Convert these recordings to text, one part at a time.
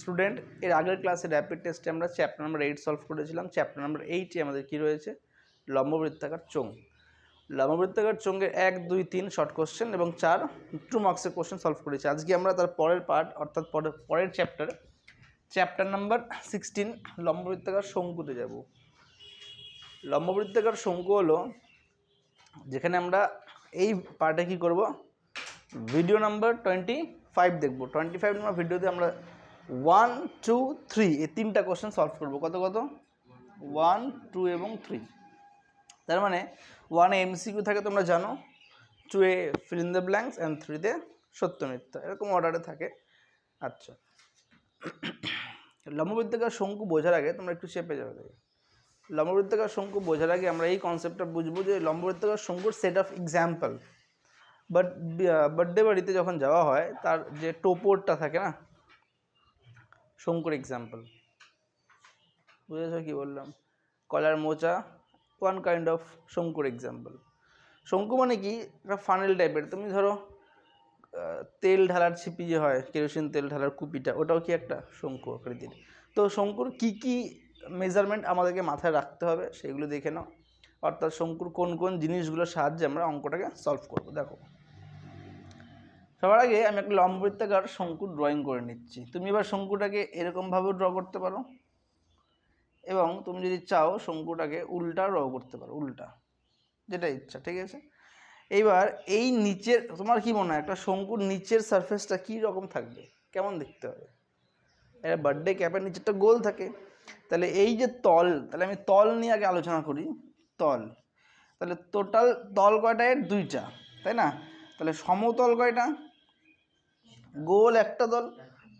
Student, এর আগের ক্লাসে র্যাপিড টেস্টে আমরা চ্যাপ্টার নাম্বার এইট সলভ করেছিলাম। চ্যাপ্টার নাম্বার এইটে আমাদের কী রয়েছে? লম্ববৃত্তাকার চোঙ। লম্ববৃত্তাকার চোঙের এক, দুই, তিন শর্ট কোশ্চেন এবং চার টু মার্কসের কোশ্চেন সলভ করেছি। আজকে আমরা তার পরের পার্ট অর্থাৎ পরের পরের চ্যাপ্টার চ্যাপ্টার নাম্বার সিক্সটিন লম্ববৃত্তাকার শঙ্কুতে যাব। লম্ববৃত্তাকার শঙ্কু হলো, যেখানে আমরা এই পার্টে কী করব? ভিডিও নাম্বার টোয়েন্টি ফাইভ দেখব। টোয়েন্টি ফাইভ নাম্বার ভিডিওতে আমরা ওয়ান টু থ্রি এই তিনটা কোশ্চেন সলভ করব। কত কত? ওয়ান টু এবং থ্রি তার মানে ওয়ানে এমসিকিউ থাকে তোমরা জানো two a fill in the blanks and থ্রিতে সত্য মিথ্যা। এরকম অর্ডারে থাকে। আচ্ছা। লম্ববৃত্তাকার শঙ্কু বোঝার আগে তোমরা একটু চেপে যাবে দেখো। শঙ্কু বোঝার আগে আমরা এই কনসেপ্টটা বুঝব যে লম্ববৃত্তাকার শঙ্কুর set of example but birthday বাড়িতে যখন যাওয়া হয়, তার যে টোপরটা থাকে না শঙ্কুর এক্সাম্পল বুঝেছ কি বললাম? কলার মোচা ওয়ান কাইন্ড অফ শঙ্কুর এক্সাম্পল শঙ্কু মানে কি? একটা ফানেল টাইপের তুমি ধরো তেল ঢালার ছিপি যে হয় কেরোসিন তেল ঢালার কুপিটা, ওটাও কি একটা শঙ্কু আকৃতির। তো শঙ্কুর কি কি মেজারমেন্ট আমাদেরকে মাথায় রাখতে হবে সেগুলো দেখে নাও। অর্থাৎ শঙ্কুর কোন কোন জিনিসগুলোর সাহায্যে আমরা অঙ্কটাকে সলভ করব। দেখো সবার আগে আমি একটা লম্ববৃত্তাকার শঙ্কুর ড্রয়িং করে নিচ্ছি। তুমি এবার শঙ্কুটাকে এরকমভাবেও ড্র করতে পারো এবং তুমি যদি চাও শঙ্কুটাকে উল্টা ড্র করতে পারো, উল্টা। যেটা ইচ্ছা, ঠিক আছে? এইবার এই নিচের, তোমার কি মনে হয়, একটা শঙ্কুর নিচের সারফেসটা কী রকম থাকবে? কেমন দেখতে হবে? এটা বার্থডে ক্যাপের নিচেরটা গোল থাকে। তাহলে এই যে তল, তাহলে আমি তল নিয়ে আগে আলোচনা করি। তল। তাহলে টোটাল তল কয়টা? এর দুইটা, তাই না? তাহলে সমতল কয়টা? গোল একটা দল,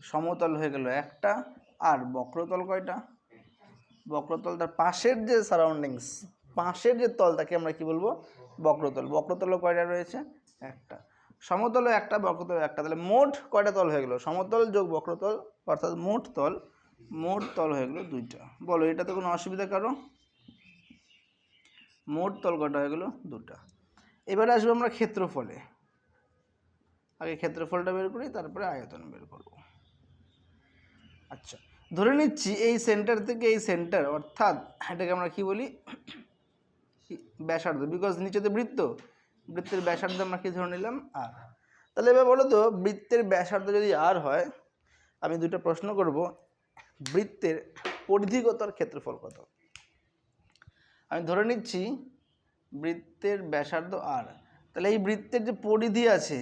সমতল হয়ে গেল একটা, আর বক্রতল কয়টা? বক্রতল তার পাশের যে সারাউন্ডিংস পাশের যে তল তাকে আমরা কি বলব? বক্রতল। বক্রতলও কয়টা রয়েছে? একটা। সমতলও একটা বক্রতল একটা। তাহলে মোট কয়টা তল হয়ে গেল? সমতল যোগ বক্রতল, অর্থাৎ মোট তল মোট তল হয়ে গেলো দুইটা। বলো, এটাতে কোনো অসুবিধা কারও? মোট তল কয়টা হয়ে গেলো? দুটা এবারে আসব আমরা ক্ষেত্রফলে। আগে ক্ষেত্রফলটা বের করি, তারপরে আয়তন বের করব। আচ্ছা ধরে নিচ্ছি এই সেন্টার থেকে এই সেন্টার অর্থাৎ এটাকে আমরা কি বলি? ব্যাসার্ধ বিকজ নিচেতে বৃত্ত, বৃত্তের ব্যাসার্ধ আমরা কি ধরে নিলাম? আর তাহলে এবার বলো তো, বৃত্তের ব্যাসার্ধ যদি আর হয়, আমি দুটো প্রশ্ন করব, বৃত্তের পরিধিগতার ক্ষেত্রফল কত? আমি ধরে নিচ্ছি, বৃত্তের ব্যাসার্ধ আর তাহলে এই বৃত্তের যে পরিধি আছে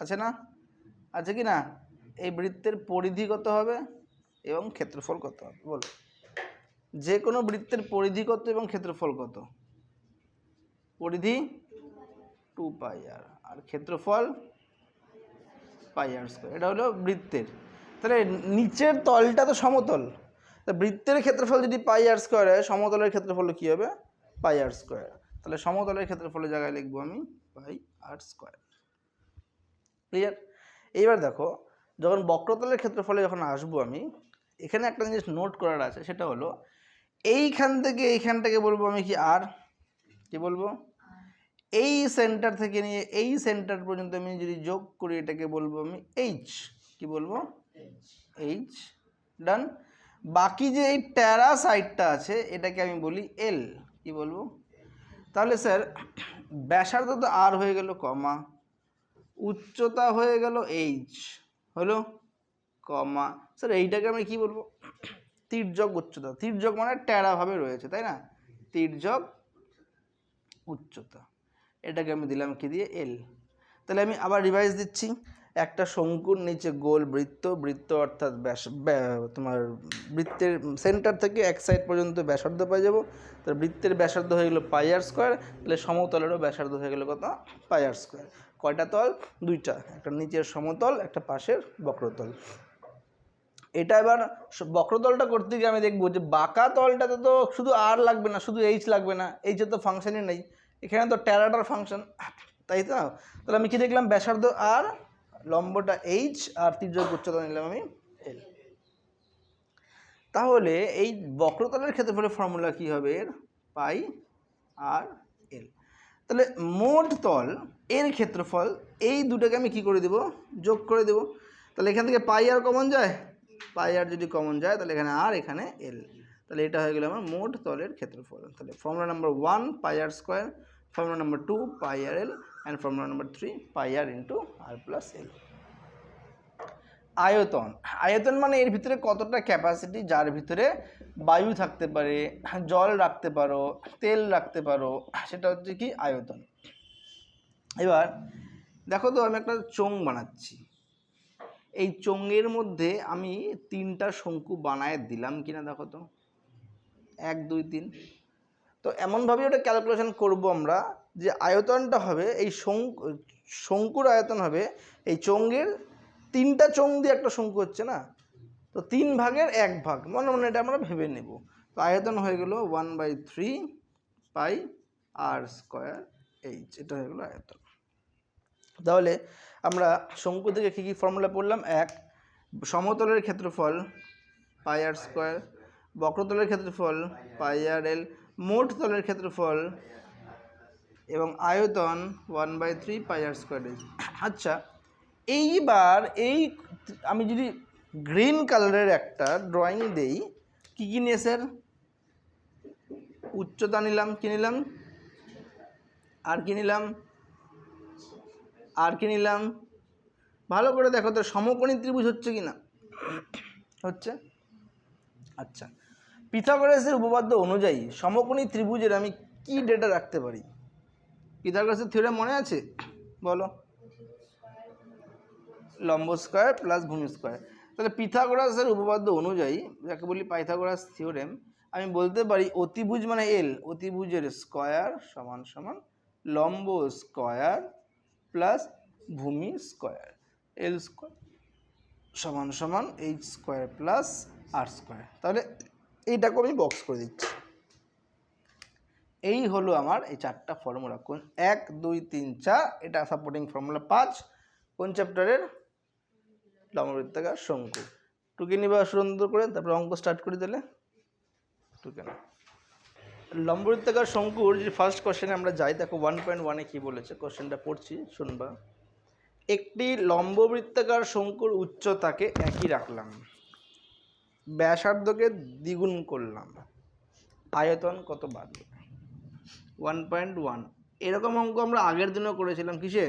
আছে না? আছে কি না? এই বৃত্তের পরিধি কত হবে? এবং ক্ষেত্রফল কত হবে? বলো। যে কোনো বৃত্তের পরিধি কত এবং ক্ষেত্রফল কত? পরিধি টু পাই আর আর ক্ষেত্রফল পাই আর স্কোয়ার এটা হলো বৃত্তের। তাহলে নিচের তলটা তো সমতল। তা বৃত্তের ক্ষেত্রফল যদি পাই আর স্কোয়ার হয়, সমতলের ক্ষেত্রফল কী হবে? পাই আর স্কোয়ার তাহলে সমতলের ক্ষেত্রফলের জায়গায় লিখব আমি পাই আর স্কোয়ার ক্লিয়ার এইবার দেখো, যখন বক্রতলের ক্ষেত্রফলে যখন আসব আমি, এখানে একটা জিনিস নোট করার আছে, সেটা হলো এইখান থেকে এইখানটাকে বলব আমি কি আর কি বলব? এই সেন্টার থেকে নিয়ে এই সেন্টার পর্যন্ত আমি যদি যোগ করি, এটাকে বলব আমি এইচ কি বলব? এইচ ডান বাকি যে এই ট্যারা সাইডটা আছে, এটাকে আমি বলি এল কি বলব? তাহলে স্যার ব্যাসার্ধ তো আর হয়ে গেল, কমা। উচ্চতা হয়ে গেল এইচ হলো কমা। স্যার এইটাকে আমি কি বলব? তির্যক উচ্চতা। তির্যক মানে ট্যাড়াভাবে রয়েছে, তাই না? তির্যক উচ্চতা। এটাকে আমি দিলাম কি দিয়ে? এল তাহলে আমি আবার রিভাইজ দিচ্ছি। একটা শঙ্কুর নিচে গোল বৃত্ত বৃত্ত অর্থাৎ ব্যাস, ব্যা- তোমার বৃত্তের সেন্টার থেকে এক সাইড পর্যন্ত ব্যাসার্ধ পেয়ে যাব। তাহলে বৃত্তের ব্যাসার্ধ হয়ে গেলো পাই আর স্কোয়ার তাহলে সমতলেরও ব্যাসার্ধ হয়ে গেলো কত? পাই আর স্কোয়ার কয়টা তল? দুইটা। একটা নিচের সমতল, একটা পাশের বক্রতল। এটা এবার বক্রতলটা করতে গিয়ে আমি দেখব যে বাঁকা তলটাতে তো শুধু আর লাগবে না, শুধু এইচ লাগবে না এইচের তো ফাংশনই নেই। এখানে তো ট্যারাটার ফাংশন তাই তো? তাহলে আমি কি দেখলাম? ব্যাসার্ধ আর লম্বটা এইচ আর তির্যক উচ্চতা নিলাম আমি এল তাহলে এই বক্রতলের ক্ষেত্রফলের ফর্মুলা কি হবে? এর পাই আর তাহলে মোট তল এর ক্ষেত্রফল, এই দুটোকে আমি কি করে দেব? যোগ করে দেব। তাহলে এখান থেকে পাই আর কমন যায়? পাই আর যদি কমন যায়, তাহলে এখানে আর, এখানে এল। তাহলে এটা হয়ে গেল আমার মোট তলের ক্ষেত্রফল। তাহলে formula number one pi r square formula number two pi r l and formula number three pi r into r plus l আয়তন। আয়তন মানে এর ভিতরে কতটা ক্যাপাসিটি যার ভিতরে বায়ু থাকতে পারে, জল রাখতে পারো, তেল রাখতে পারো, সেটা হচ্ছে কি আয়তন। এবার দেখো তো আমি একটা চোঙ বানাচ্ছি। এই চোঙের মধ্যে আমি তিনটা শঙ্কু বানায় দিলাম কিনা দেখো তো। এক, দুই, তিন। তো এমনভাবে ওটা ক্যালকুলেশন করব আমরা যে আয়তনটা হবে, এই শঙ্কু, শঙ্কুর আয়তন হবে, এই চোঙের তিনটা চোঙ দিয়ে একটা শঙ্কু হচ্ছে না? তো তিন ভাগের এক ভাগ। মনে মনে এটা আমরা ভেবে নেব। তো আয়তন হয়ে গেল one by three pi r square h এটা হয়ে গেলো আয়তন। তাহলে আমরা শঙ্কু থেকে কী কী ফর্মুলা পড়লাম? এক, সমতলের ক্ষেত্রফল পাই আর স্কোয়ার বক্রতলের ক্ষেত্রফল পাই আর এল মোট তলের ক্ষেত্রফল এবং আয়তন one by three pi r square আচ্ছা এইবার এই আমি যদি গ্রিন কালারের একটা ড্রয়িং দেই। কী কী নিয়ে স্যার? উচ্চতা নিলাম, কী নিলাম? আর কি নিলাম? আর কি নিলাম? ভালো করে দেখো তো, সমকোণী ত্রিভুজ হচ্ছে কি না? হচ্ছে? আচ্ছা। পিথাগোরাসের উপপাদ্য অনুযায়ী সমকোণী ত্রিভুজের আমি কি ডেটা রাখতে পারি? পিথাগোরাসের থিওরেম মনে আছে? বলো। লম্ব স্কোয়ার প্লাস ভূমি স্কোয়ার তাহলে পিথাগোরাসের উপপাদ্য অনুযায়ী, যাকে বলি পাইথাগোরাস থিওরেম, আমি বলতে পারি অতিভুজ মানে এল অতিভুজের স্কোয়ার সমান সমান লম্ব স্কোয়ার প্লাস ভূমি স্কোয়ার এল স্কোয়ার সমান সমান h square plus r square. তাহলে এইটাকে আমি বক্স করে দিচ্ছি। এই হলো আমার এই চারটা ফর্মুলা কোন এক, দুই, তিন, চার, এটা সাপোর্টিং ফর্মুলা পাঁচ, কোন চ্যাপ্টারের লম্ববৃত্তাকার শঙ্কু। টুকে নিবা সুন্দর করে তারপরে অঙ্ক স্টার্ট করে দিলে টুকে না লম্ববৃত্তাকার শঙ্কুর যে ফার্স্ট কোশ্চেনে আমরা যাই, দেখো ওয়ান পয়েন্ট ওয়ানে কী বলেছে? কোশ্চেনটা পড়ছি, শুনবা। একটি লম্ববৃত্তাকার শঙ্কুর উচ্চতাকে একই রাখলাম। ব্যাসার্ধকে দ্বিগুণ করলাম। আয়তন কত বাড়বে ওয়ান পয়েন্ট ওয়ান এরকম অঙ্ক আমরা আগের দিনও করেছিলাম, কিসে?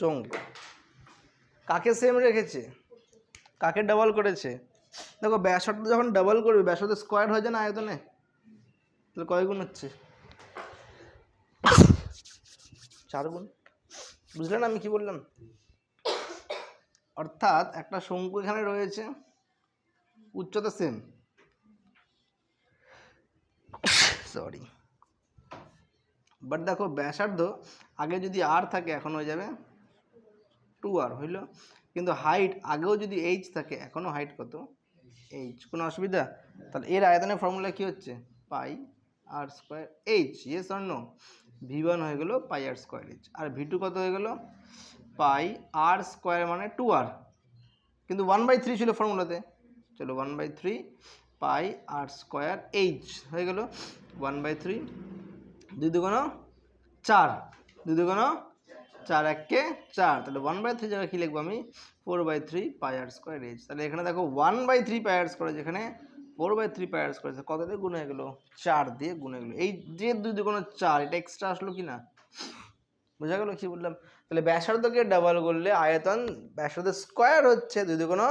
চঙ্ক। কাকে সেম রেখেছে? কাকে ডাবল করেছে? দেখো, ব্যাসার্ধ যখন ডাবল করবে, ব্যাসার্ধ স্কোয়ার হয়ে যায় না আয়তনে? তাহলে কয় গুণ হচ্ছে? চার গুণ। বুঝলেন আমি কি বললাম? অর্থাৎ একটা শঙ্কু এখানে রয়েছে, উচ্চতা সেম সরি বাট দেখো, ব্যাসার্ধ আগে যদি আর থাকে, এখন হয়ে যাবে টু আর হইল। কিন্তু হাইট আগেও যদি এইচ থাকে, এখনও হাইট কত? এইচ কোনো অসুবিধা? তাহলে এর আয়তনের ফর্মুলা কি হচ্ছে? Pi r square h yes or no v one হয়ে গেলো পাই আর স্কোয়ার এইচ আর ভি টু কত হয়ে গেলো? পাই আর স্কোয়ার মানে টু আর কিন্তু ওয়ান বাই থ্রি ছিল ফর্মুলাতে চলো one by three pi r square h হয়ে গেল। ওয়ান বাই থ্রি দুই দুগুণ চার। দুই দুগুণ চার এককে চার, তাহলে ওয়ান বাই থ্রি জায়গায় কী লিখব আমি? Four by three pi r square h তাহলে এখানে দেখো one by three pi r square যেখানে four by three pi r square কত দিয়ে গুণ গেলো? চার দিয়ে গুণ গেলো। এই যে দুই দুগুণ চার, এটা এক্সট্রা আসলো কি না? বোঝা গেলো কি বললাম? তাহলে ব্যাসার্ধকে ডাবল করলে আয়তন ব্যাসার্ধ স্কোয়ার হচ্ছে দুই দুগুণ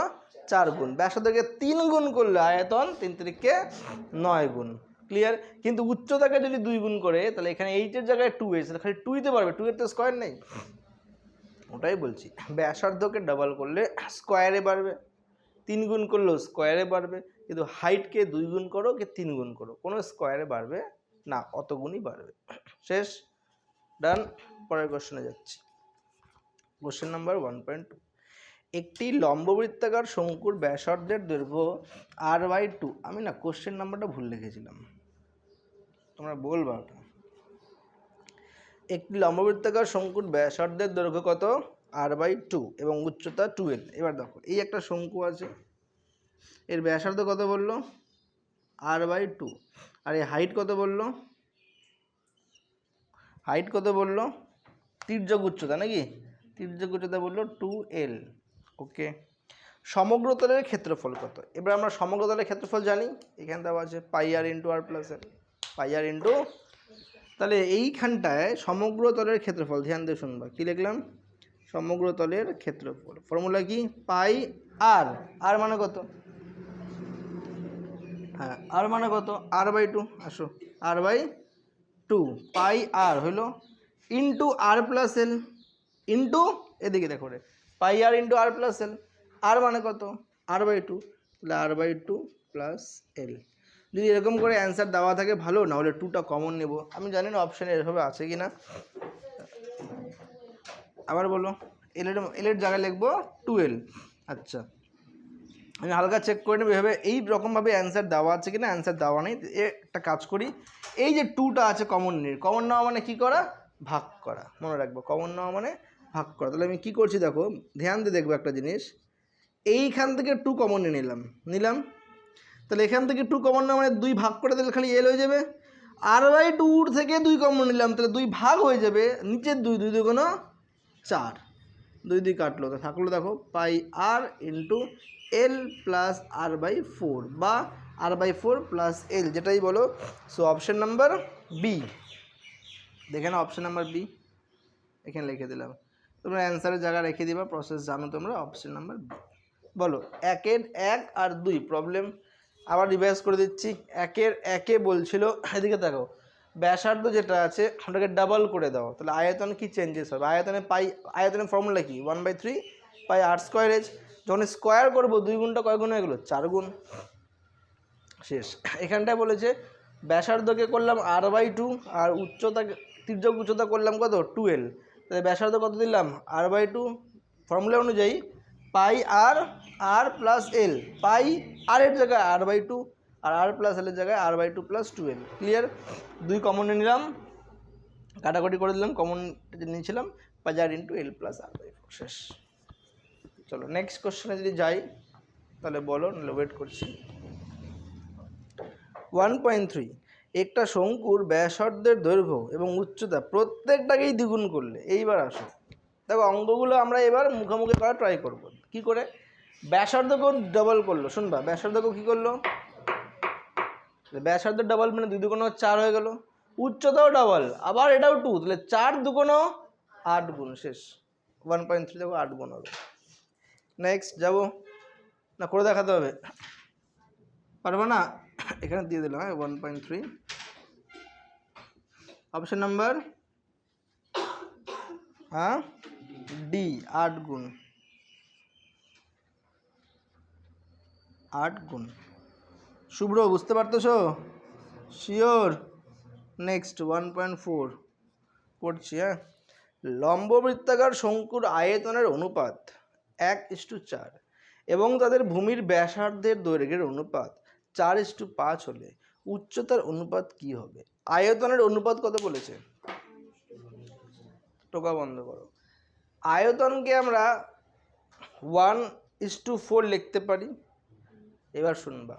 চার গুণ। ব্যাসার্ধকে তিন গুণ করলে আয়তন তিন তিরিখকে নয় গুণ। ক্লিয়ার কিন্তু উচ্চতাকে যদি দুই গুণ করে, তাহলে এখানে এইটের জায়গায় টু এইচ খালি টু দিতে পারবে টু এর তো স্কোয়ার নেই। ওটাই বলছি। ব্যাসার্ধকে ডাবল করলে স্কোয়ারে বাড়বে, তিন গুণ করলেও স্কোয়ারে বাড়বে, কিন্তু হাইটকে দুই গুণ করো কি তিন গুণ করো, কোনো স্কোয়ারে বাড়বে না, অত গুণই বাড়বে। শেষ ডান পরের কোশ্চেনে যাচ্ছি। Question number one point two একটি লম্ববৃত্তাকার শঙ্কুর ব্যাসার্ধের দৈর্ঘ্য আর বাই টু আমি না কোশ্চেন নাম্বারটা ভুল লিখেছিলাম। তোমরা বলবা ওটা। একটি লম্ববৃত্তাকার শঙ্কুর ব্যাসার্ধের দৈর্ঘ্য কত? আর বাই টু এবং উচ্চতা টুয়েলভ এবার দেখো, এই একটা শঙ্কু আছে, এর ব্যাসার্ধ কত বলল? আর বাই টু আর এই হাইট কত বলল? হাইট কত বলল? তির্যক উচ্চতা নাকি? তির্যক উচ্চতা বলল টু এল ওকে সমগ্রতলের ক্ষেত্রফল কত? এবার আমরা সমগ্রতলের ক্ষেত্রফল জানি। এখানে দেওয়া আছে pi r into r plus l pi r into তাহলে এইখানটায় সমগ্রতলের ক্ষেত্রফল, ধ্যান দিয়ে শুনবা, কী লিখলাম? সমগ্রতলের ক্ষেত্রফল। ফর্মুলা কি? পাই আর আর মানে কত? হ্যাঁ আর মানে কত? আর বাই টু আসো। আর by two pi r whole into r plus l into এদিকে দেখো রে। পাই আর ইন্টু আর প্লাস এল আর মানে কত? আর বাই টু তাহলে r by two plus l যদি এরকম করে অ্যান্সার দেওয়া থাকে, ভালো। না হলে টুটা কমন নেব। আমি জানি না অপশানে এভাবে আছে কি না আবার বলো। এলের এলের জায়গায় লিখব টুয়েলভ আচ্ছা। আমি হালকা চেক করে নেব এভাবে। এই রকমভাবে অ্যান্সার দেওয়া আছে কি না অ্যান্সার দেওয়া নেই। একটা কাজ করি। এই যে টুটা আছে কমন নিয়ে। কমন নেওয়া মানে কি করা? ভাগ করা। মনে রাখব। কমন নেওয়া মানে ভাগ করা। তাহলে আমি কি করছি দেখো? ধ্যান দিয়ে দেখব একটা জিনিস। এইখান থেকে টু কমন নিয়ে নিলাম। নিলাম। তাহলে এখান থেকে টু কমন নেওয়া মানে দুই ভাগ করে দিলে খালি এল হয়ে যাবে। আর বাই টুর থেকে দুই কমন নিলাম, তাহলে দুই ভাগ হয়ে যাবে নিচের দুই দুই দুগুণ চার। দুই দুই কাটলো, তো থাকল দেখো pi r into l plus r by four বা r by four plus l যেটাই বলো। সো অপশান নাম্বার বি দেখে না অপশান নাম্বার বি এখানে লিখে দিলাম। তোমরা অ্যান্সারের জায়গা রেখে দিবা প্রসেস জানো তোমরা অপশান নাম্বার বি বলো, একের এক আর দুই প্রবলেম আবার রিভাইজ করে দিচ্ছি। একের একে বলছিল, এদিকে দেখো, ব্যাসার্ধ যেটা আছে, ওটাকে ডাবল করে দাও। তাহলে আয়তন কি চেঞ্জেস হবে? আয়তনে পাই, আয়তনের ফর্মুলা কি? One by three pi r square as যখন স্কোয়ার করব, দুই গুণটা কয় গুণ হয়ে গেলো? চার গুণ। শেষ। এখানটায় বলেছে, ব্যাসার্ধকে করলাম আর বাই টু আর উচ্চতা তির্যক উচ্চতা করলাম কত? টুয়েলভ তাহলে ব্যাসার্ধ কত দিলাম? আর বাই টু ফর্মুলা অনুযায়ী পাই আর r plus l pi r এর জায়গায় r by two R r plus এলের জায়গায় r by two plus twelve clear দুই কমনে নিলাম, কাটাকাটি করে দিলাম কমন নিয়েছিলাম r into l plus r by four শেষ। চলো নেক্সট কোশ্চেনে যদি যাই, তাহলে বলো, নাহলে ওয়েট করছি। ওয়ান পয়েন্ট থ্রি একটা শঙ্কুর ব্যাসার্ধের দৈর্ঘ্য এবং উচ্চতা প্রত্যেকটাকেই দ্বিগুণ করলে, এইবার আসো। দেখো, অঙ্কগুলো আমরা এবার মুখোমুখি করা ট্রাই করব। কি করে? ব্যাসার্ধকেও ডবল করল, শুনবা? ব্যাসার্ধকেও কী করল? ব্যাসার্ধ ডবল মানে দুই দুগুণ চার হয়ে গেল। উচ্চতাও ডবল আবার এটাও টু তাহলে চার দুগুণ আট গুণ, শেষ। ওয়ান পয়েন্ট থ্রি দেখো আট গুণ হবে। নেক্সট যাব। না, করে দেখাতে হবে। পারব না? এখানে দিয়ে দিলাম হ্যাঁ one point three option number হ্যাঁ? ডি আট গুণ। আট গুণ। শুভ্র, বুঝতে পারতেছো? Sure next one point four পড়ছি হ্যাঁ? লম্ব বৃত্তাকার শঙ্কুর আয়তনের অনুপাত এক ইস্টু চার এবং তাদের ভূমির ব্যাসার্ধের দৈর্ঘ্যের অনুপাত চার ইস্টু পাঁচ হলে উচ্চতার অনুপাত কি হবে? আয়তনের অনুপাত কত বলেছে? টোকা বন্ধ করো। আয়তনকে আমরা ওয়ান ইস টু ফোর লিখতে পারি। এবার শুনবা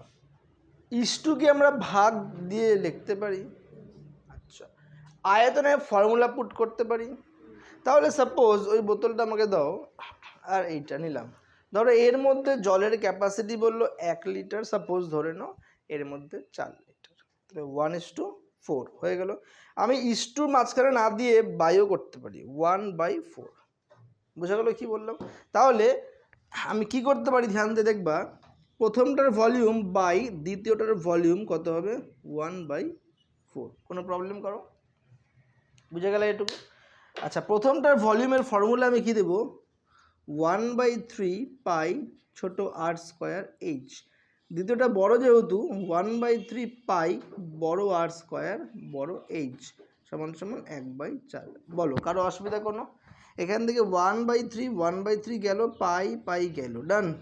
ইস্টুকে আমরা ভাগ দিয়ে লিখতে পারি। আচ্ছা আয়তনে ফর্মুলা পুট করতে পারি। তাহলে সাপোজ ওই বোতলটা আমাকে দাও। আর এইটা নিলাম। ধরো এর মধ্যে জলের ক্যাপাসিটি বলল এক লিটার সাপোজ ধরে নাও এর মধ্যে চার লিটার তাহলে ওয়ান ইস টু ফোর হয়ে গেল। আমি ইস টুর মাঝখানে না দিয়ে বায়ো করতে পারি ওয়ান বাই ফোর বোঝা গেলো কী বললাম? তাহলে আমি কি করতে পারি? ধ্যান দিয়ে দেখবা প্রথমটার ভলিউম বাই দ্বিতীয়টার ভলিউম কত হবে? One by four. কোনো প্রবলেম করো? বুঝে গেলে এটুকু? আচ্ছা প্রথমটার ভলিউমের ফর্মুলা আমি কী দেবো? ওয়ান বাই থ্রি পাই ছোটো আর স্কোয়ার এইচ। দ্বিতীয়টা বড় যেহেতু, ওয়ান বাই থ্রি পাই বড় আর স্কোয়ার বড় এইচ। সমান সমান এক বাই চার। বলো, কারও অসুবিধা কোনো? এখান থেকে one by three, one by three গেল, পাই পাই গেল। ডান।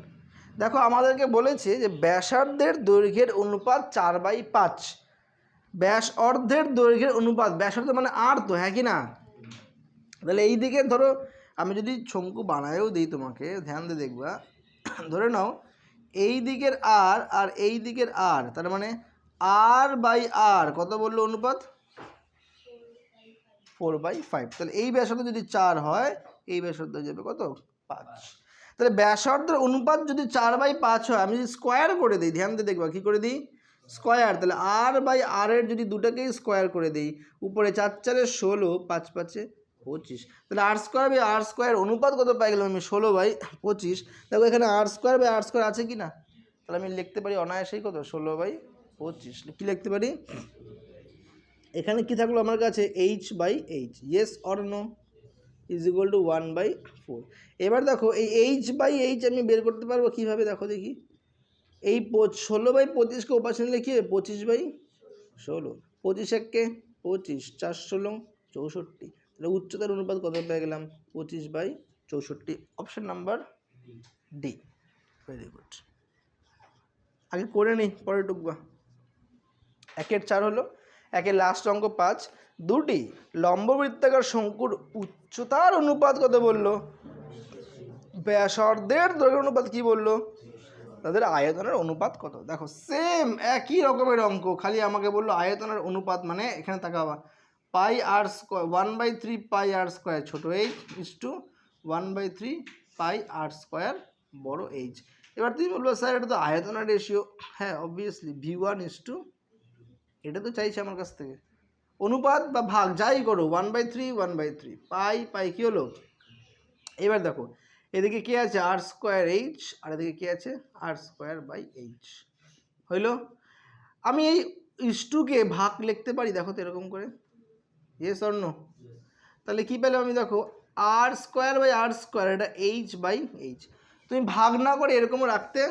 দেখো, আমাদেরকে বলেছে যে ব্যাসার্ধের দৈর্ঘ্যের অনুপাত চার বাই পাঁচ। ব্যাস অর্ধের দৈর্ঘ্যের অনুপাত, ব্যাসার্ধ মানে আর তো হ্যাঁ কি না? তাহলে এই দিকে ধরো, আমি যদি শঙ্কু বানায়ও দিই তোমাকে, ধ্যান দিয়ে দেখবা। ধরে নাও, এই দিকের আর আর এই দিকের আর তার মানে আর বাই আর কত বলল অনুপাত? ফোর বাই ফাইভ তাহলে এই ব্যাসার্ধ যদি চার হয়, এই ব্যাসার্ধ যাবে কত? পাঁচ। তাহলে ব্যাসার্ধের অনুপাত যদি চার বাই পাঁচ হয়, আমি যদি স্কোয়ার করে দিই, ধ্যান দিয়ে দেখবা, কী করে দিই? স্কোয়ার তাহলে আর বাই আর এর যদি দুটাকেই স্কোয়ার করে দিই, উপরে চার, চারে ষোলো, পাঁচ, পাঁচে পঁচিশ, তাহলে r square by r square অনুপাত কত পাই গেলাম আমি? ষোলো বাই পঁচিশ, দেখো এখানে r square by r square আছে কি না? তাহলে আমি লিখতে পারি অনায়াসেই কত? ষোলো বাই পঁচিশ, কী লিখতে পারি? এখানে কি থাকল আমার কাছে? H by h yes or no is equal to one by four এবার দেখো, এই এইচ বাই এইচ আমি বের করতে পারব কীভাবে? দেখো দেখি। এই ষোলো বাই পঁচিশকে ওপাশে নিলে কী পঁচিশ বাই ষোলো। পঁচিশ এককে পঁচিশ চার ষোলো, চৌষট্টি। তাহলে উচ্চতার অনুপাত কত পেয়ে গেলাম? পঁচিশ বাই চৌষট্টি। Option number D very good আগে করে নিই পরে টুকবা। একের চার হলো। একের লাস্ট অঙ্ক পাঁচ। দুটি লম্ববৃত্তাকার শঙ্কুর উচ্চতার অনুপাত কত বলল? ব্যাসার্ধের দৈর্ঘ্য অনুপাত কি বলল? তাদের আয়তনের অনুপাত কত? দেখো সেম একই রকমের অঙ্ক, খালি আমাকে বলল আয়তনের অনুপাত মানে এখানে তাকাবা pi r square one by three pi r square ছোটো h is to one by three pi r square বড় এইচ এবার তুমি বলব, স্যার, এটা তো আয়তনের রেশিও হ্যাঁ obviously v one is to এটা তো চাইছে আমার কাছ থেকে। অনুপাত বা ভাগ যাই করো one by three one by three pi pi কী হলো? এবার দেখো, এদিকে কি আছে? আর স্কোয়ার এইচ আর এদিকে কি আছে? আর স্কোয়ার বাই এইচ হইল? আমি এই ইস্টুকে ভাগ লিখতে পারি, দেখো তো এরকম করে। ইয়েস স্বর্ণ তাহলে কী পেলাম আমি দেখো? R square by r square এটা এইচ বাই এইচ তুমি ভাগ না করে এরকমও রাখতে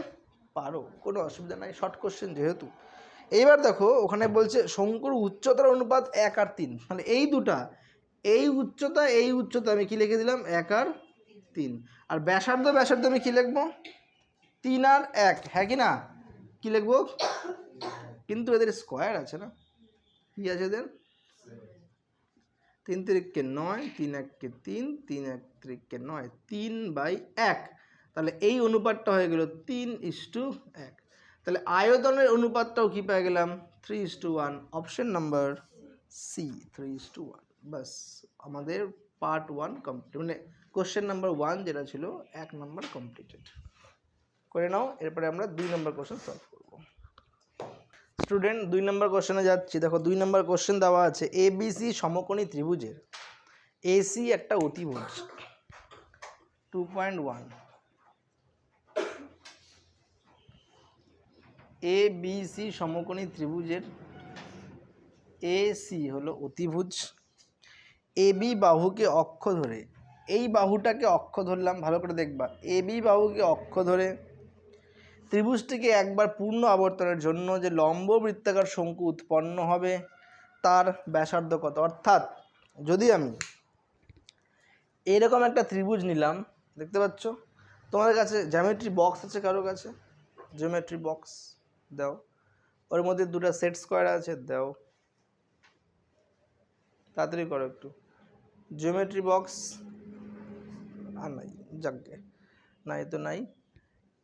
পারো, কোনো অসুবিধা নাই শর্ট কোশ্চেন যেহেতু। এইবার দেখো ওখানে বলছে শঙ্কুর উচ্চতার অনুপাত এক আর তিন। মানে এই দুটা এই উচ্চতা এই উচ্চতা আমি কী লিখে দিলাম? এক আর তিন। আর ব্যাসার্ধ ব্যাসার্ধ আমি কী লিখব? তিন আর এক হ্যাঁ কি না? কী লিখব? কিন্তু এদের স্কোয়ার আছে না? কী আছে এদের? তিন তিরিককে নয় তিন এককে তিন তিন এক তিরিককে নয় তিন বাই এক। তাহলে এই অনুপাতটা হয়ে গেল তিন ইস টু এক। তাহলে আয়তনের অনুপাতটাও কী পেয়ে গেলাম? Three is to one option number C three is to one বাস আমাদের পার্ট ওয়ান কমপ্লিট মানে কোশ্চেন নাম্বার ওয়ান যেটা ছিল, এক নাম্বার কমপ্লিটেড করে নাও, এরপরে আমরা দুই নম্বর কোশ্চেন সলভ করব। স্টুডেন্ট দুই নম্বর কোশ্চেনে যাচ্ছি। দেখো, দুই নম্বর কোশ্চেন দেওয়া আছে। এ বি সি সমকোণী ত্রিভুজের। এসি একটা অতিভুজ। Two point one A B C সমকোণী ত্রিভুজের এ সি হলো অতিভুজ। এ বি বাহুকে অক্ষ ধরে। এই বাহুটাকে অক্ষ ধরলাম, ভালো করে দেখবা। এ বি বাহুকে অক্ষ ধরে। ত্রিভুজটিকে একবার পূর্ণ আবর্তনের জন্য যে লম্ব বৃত্তাকার শঙ্কু উৎপন্ন হবে, তার ব্যাসার্ধ কত? অর্থাৎ, যদি আমি এরকম একটা ত্রিভুজ নিলাম, দেখতে পাচ্ছ? তোমাদের কাছে জ্যামেট্রি বক্স আছে, কারও কাছে? জিওমেট্রি বক্স দাও। ওর মধ্যে দুটো সেট স্কোয়ার আছে, দাও। তাড়াতাড়ি করো একটু। জিওমেট্রি বক্স আর নাই যাকে নাই তো নাই।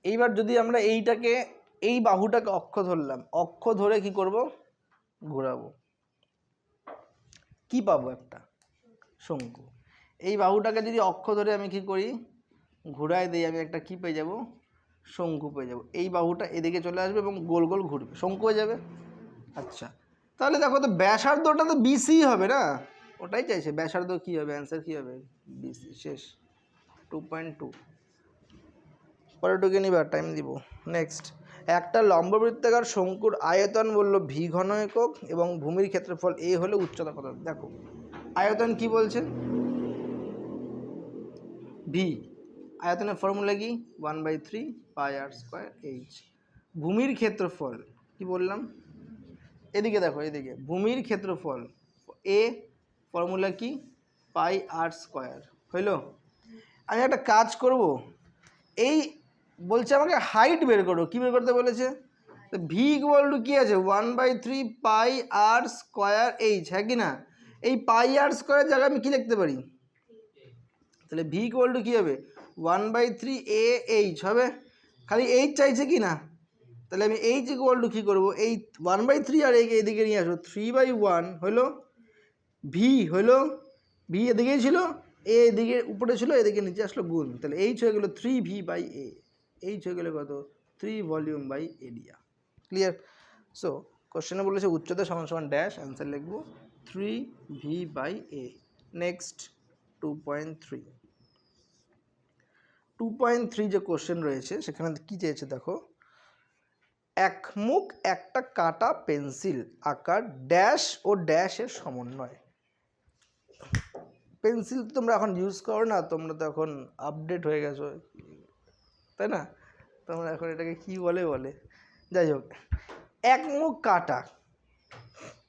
এইবার যদি আমরা এইটাকে, এই বাহুটাকে অক্ষ ধরলাম, অক্ষ ধরে কি করব? ঘোরাবো। কি পাবো একটা? শঙ্কু। এই বাহুটাকে যদি অক্ষ ধরে আমি কি করি? ঘুরাই দিই, আমি একটা কি পেয়ে যাব? শঙ্কু পেয়ে যাব। এই বাহুটা এদিকে চলে আসবে এবং গোল গোল ঘুরবে। শঙ্কু হয়ে যাবে? আচ্ছা। তাহলে দেখো তো ব্যাসার্ধটা তো বিসি হবে না? ওটাই চাইছে। ব্যাসার্ধ কী হবে? অ্যান্সার কী হবে? বিসি শেষ। টু পয়েন্ট টু পরে টুকে নিবার টাইম দিব। নেক্সট একটা লম্ববৃত্তাকার শঙ্কুর আয়তন বলল ভি ঘন একক এবং ভূমির ক্ষেত্রফল এ হলো উচ্চতা কত দেখো। আয়তন কি বলছে? ভি আয়তনের ফর্মুলা কি? One by three pi r square h ভূমির ক্ষেত্রফল, কি বললাম? এদিকে দেখো, এদিকে। ভূমির ক্ষেত্রফল, এ ফর্মুলা কি? পাই আর স্কোয়ার হইল? আমি একটা কাজ করব। এই বলছে আমাকে হাইট বের করো। কী বের করতে বলেছে? তো ভি ইকুয়াল টু কী আছে? One by three pi r square h হ্যাঁ কি না? এই পাই আর স্কোয়ার জায়গায় আমি কী লিখতে পারি? তাহলে ভি ইকুয়াল টু কী হবে? One by three A h হবে। খালি এইচ চাইছে কি না? তাহলে আমি এইচ ইকুয়াল টু কী করব? এই ওয়ান বাই থ্রি আর এদিকে নিয়ে আসব। থ্রি বাই ওয়ান হলো ভি হলো ভি এদিকেই ছিল এ এদিকে উপরে ছিল, এদিকে নিচে আসলো গুণ। তাহলে এইচ হয়ে গেলো three V by A h হয়ে গেলো কত? Three volume by area. Clear so কোশ্চেনে বলেছে উচ্চতা সমান সমান ড্যাশ অ্যান্সার লিখব। Three V by A next two point three two point three যে কোশ্চেন রয়েছে, সেখানে কী চেয়েছে দেখো? এক মুখ, একটা কাটা পেন্সিল, আকার ড্যাশ ও ড্যাশের সমন্বয়। পেন্সিল তো তোমরা এখন ইউজ করো না, তোমরা তো এখন আপডেট হয়ে গেছো। তাই না? তোমরা এখন এটাকে কি বলে বলে। যাই হোক, এক মুখ, কাটা,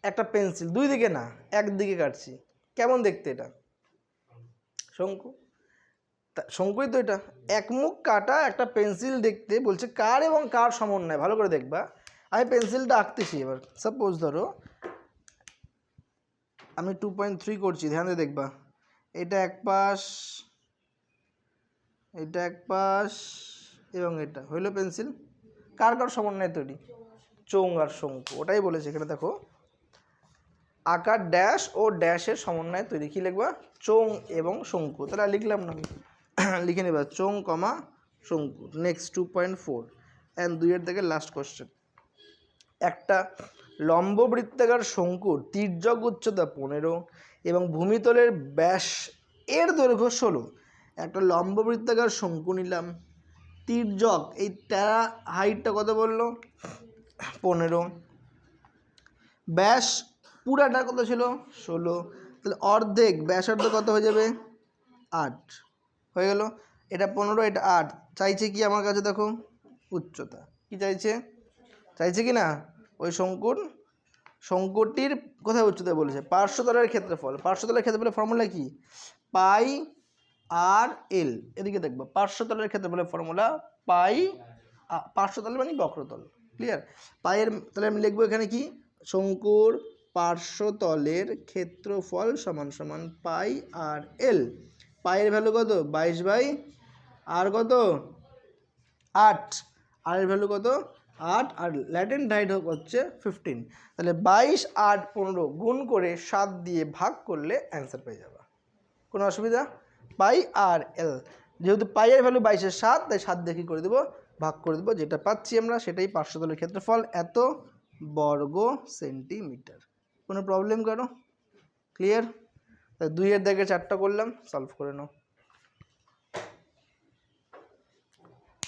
একটা পেন্সিল, দুই দিকে না, একদিকে কাটছি। কেমন দেখতে এটা? শঙ্কু? শঙ্কুই তো এটা। এক মুখ কাটা একটা পেন্সিল দেখতে বলছে, কার এবং কার সমন্বয়? ভালো করে দেখবা। আমি পেন্সিলটা আঁকতেছি এবার। সাপোজ ধরো, আমি টু পয়েন্ট থ্রি করছি, ধ্যান দিয়ে দেখবা। এটা এক পাশ, এটা এক পাশ, এবং এটা। হইল পেন্সিল। কার কার সমন্বয় তৈরি? চোং আর শঙ্কু। ওটাই বলেছে এখানে, দেখো। আকার ড্যাশ ও ড্যাশের সমন্বয়ে তৈরি। কী লিখবা? চোং এবং শঙ্কু। তাহলে লিখলাম না আমি। লিখে নেবা চোং কমা শঙ্কু next two point four and দুইয়ের থেকে লাস্ট কোশ্চেন একটা লম্ব বৃত্তাকার শঙ্কুর তির্যক উচ্চতা পনেরো এবং ভূমিতলের ব্যাস এর দৈর্ঘ্য ষোলো। একটা লম্ব বৃত্তাকার শঙ্কু নিলাম। তির্যক, এই ট্যারা হাইটটা কত বলল? পনেরো। ব্যাস পুরাটা কত ছিল? ষোলো। তাহলে অর্ধেক ব্যাসার্ধ কত হয়ে যাবে? আট। হয়ে গেল। এটা পনেরো, এটা আট। চাইছে কি আমার কাছে দেখো? উচ্চতা। কি চাইছে? চাইছে কি না? ওই শঙ্কুর শঙ্কুটির কোথায় উচ্চতা বলেছে? পার্শ্বতলের ক্ষেত্রফল। পার্শ্বতলের ক্ষেত্রফলের ফর্মুলা কি? পাই আর এল। এদিকে দেখব। পার্শ্বতলের ক্ষেত্রফলের ফর্মুলা পাই পার্শ্বতল মানে বক্রতল। ক্লিয়ার পায়ের, তাহলে আমি লিখব এখানে কি? শঙ্কুর পার্শ্বতলের ক্ষেত্রফল সমান সমান পাই আর এল। পায়ের ভ্যালু কত? বাইশ বাই আর কত? আট। আর এর ভ্যালু কত? আট। আর ল্যাটেন্ট হাইট হচ্ছে ফিফটিন তাহলে বাইশ, আট, পনেরো গুণ করে সাত দিয়ে ভাগ করলে অ্যান্সার পেয়ে যাবে। কোনো অসুবিধা? পাই আর এল যেহেতু পাইয়ের ভ্যালু বাইশের সাত, তাই সাত কী করে দেবো? ভাগ করে দেবো। যেটা পাচ্ছি আমরা সেটাই পার্শ্বতলের ক্ষেত্রফল। এত বর্গ সেন্টিমিটার কোনো প্রবলেম কেন? ক্লিয়ার দুইয়ের দাগে চারটা করলাম সলভ করে নাও।